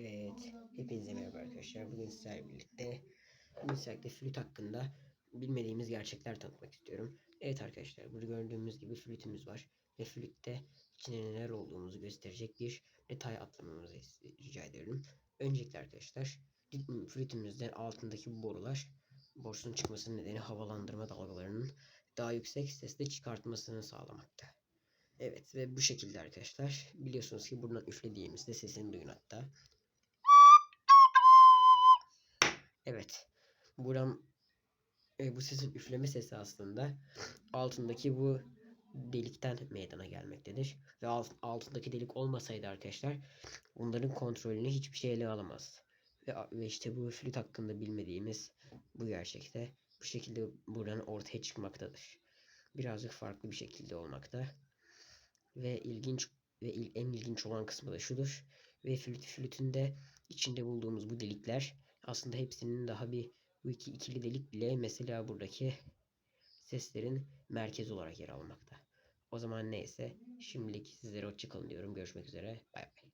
Evet, hepinize merhaba arkadaşlar. Bugün sizlerle birlikte sizlerle flüt hakkında bilmediğimiz gerçekler tanıtmak istiyorum. Evet arkadaşlar, burada gördüğümüz gibi flütümüz var ve flütte içinde neler olduğumuzu gösterecek bir detay atlamamızı rica ediyorum. Öncelikle arkadaşlar, flütümüzde altındaki bu borular borusunun çıkmasının nedeni havalandırma dalgalarının daha yüksek sesle çıkartmasını sağlamakta. Evet ve bu şekilde arkadaşlar biliyorsunuz ki buradan üflediğimizde sesini duyun hatta. Evet. Buram e, bu sesin üfleme sesi aslında altındaki bu delikten meydana gelmektedir. Ve alt, altındaki delik olmasaydı arkadaşlar bunların kontrolünü hiçbir şey ele alamaz. Ve, ve işte bu flüt hakkında bilmediğimiz bu gerçekte bu şekilde buradan ortaya çıkmaktadır. Birazcık farklı bir şekilde olmakta. Ve ilginç ve il- en ilginç olan kısmı da şudur. Ve flüt, flütün de içinde bulduğumuz bu delikler aslında hepsinin daha bir bu iki ikili delik bile mesela buradaki seslerin merkezi olarak yer almakta. O zaman neyse şimdilik sizlere hoşçakalın diyorum. Görüşmek üzere. Bay bay.